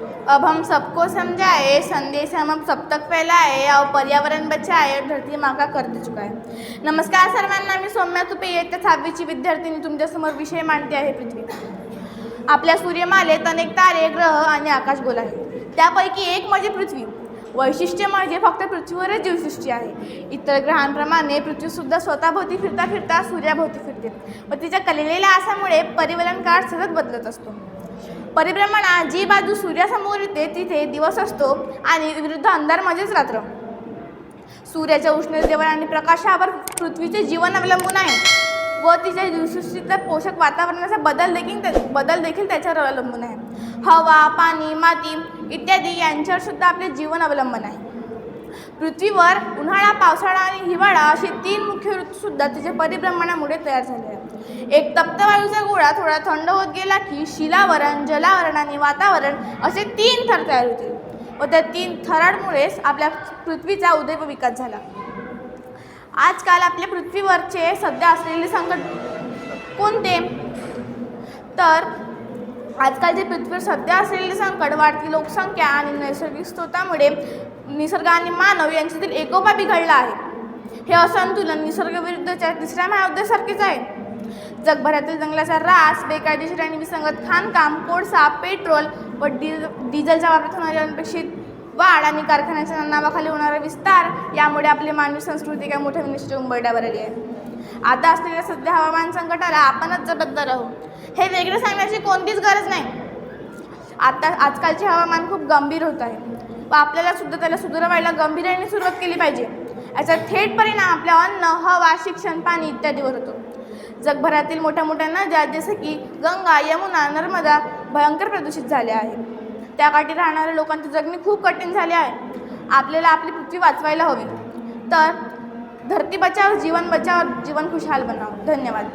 अब हम सबको समझाए संदेश हम अब सब तक फैलाए और पर्यावरण बचाए और धरती माँ का कर दे चुका आहे नमस्कार सर्वांना मी सौम्या तुपे इयत्ता सहावीची विद्यार्थिनी तुमच्यासमोर विषय मांडते आहे पृथ्वी. आपल्या सूर्यमालेत अनेक तारे ग्रह आणि आकाशगोल आहेत. त्यापैकी एक म्हणजे पृथ्वी. वैशिष्ट्य म्हणजे फक्त पृथ्वीवरच जीवसृष्टी आहे. इतर ग्रहांप्रमाणे पृथ्वीसुद्धा स्वतःभोवती फिरता फिरता सूर्याभोवती फिरते. व तिच्या कलेलेल्या आसामुळे परिवलन काळ सतत बदलत असतो. परिभ्रमणा जी बाजू सूर्यासमोर येते तिथे दिवस असतो आणि विरुद्ध अंधार म्हणजेच रात्र. सूर्याच्या उष्णतेवर आणि प्रकाशावर पृथ्वीचे जीवन अवलंबून आहे व तिच्या दिवसृष्टीतल्या पोषक वातावरणाचा बदल देखील त्या- बदल देखील त्याच्यावर अवलंबून आहे. हवा पाणी माती इत्यादी यांच्यावर सुद्धा आपले जीवन अवलंबून आहे. पृथ्वीवर उन्हाळा पावसाळा आणि हिवाळा असे तीन मुख्य ऋतूसुद्धा तिच्या परिभ्रमणामुळे तयार झाले आहेत एक तप्त वायूचा गोळा थोडा थंड होत गेला की शिलावरण जलावरण आणि वातावरण असे तीन थर तयार होतील व त्या तीन थरांमुळेच आपल्या पृथ्वीचा उदय व विकास झाला. आजकाल आपल्या पृथ्वीवरचे सध्या असलेले संकट कोणते? तर आजकालची पृथ्वीवर सध्या असलेले संकट वाढती लोकसंख्या आणि नैसर्गिक स्रोतामुळे निसर्ग आणि मानव यांच्यातील एकोपा बिघडला आहे. हे असंतुलन निसर्गविरुद्धच्या तिसऱ्या महायुद्धासारखेच आहे. जगभरातील जंगलाचा ऱ्हास बेकायदेशीर आणि विसंगत खाणकाम कोळसा पेट्रोल व डिझ डिझेलच्या वापरात होणारी अनपेक्षित वाढ आणि कारखान्याच्या नावाखाली होणारा विस्तार यामुळे आपली मानवी संस्कृती काय मोठ्या विनिष्ठ उंबरड्यावर आली आहे. आता असलेल्या सध्या हवामान संकटाला आपणच जबाबदार आहोत. हे वेगळं सांगण्याची कोणतीच गरज नाही. आता आजकालचे हवामान खूप गंभीर होत आहे. व आपल्याला सुद्धा त्याला सुधारवायला गंभीराने सुरुवात केली पाहिजे. याचा थेट परिणाम आपल्या अन्न हवा शिक्षण पाणी इत्यादीवर होतो. जगभरातील मोठ्या मोठ्या नद्या जसे की गंगा यमुना नर्मदा भयंकर प्रदूषित झाल्या आहेत त्याकाठी राहणाऱ्या लोकांचे जगणे खूप कठीण झाले आहे. आपल्याला आपली पृथ्वी वाचवायला हवी. तर धरती बचाव जीवन बचाव जीवन खुशहाल बनाओ. धन्यवाद.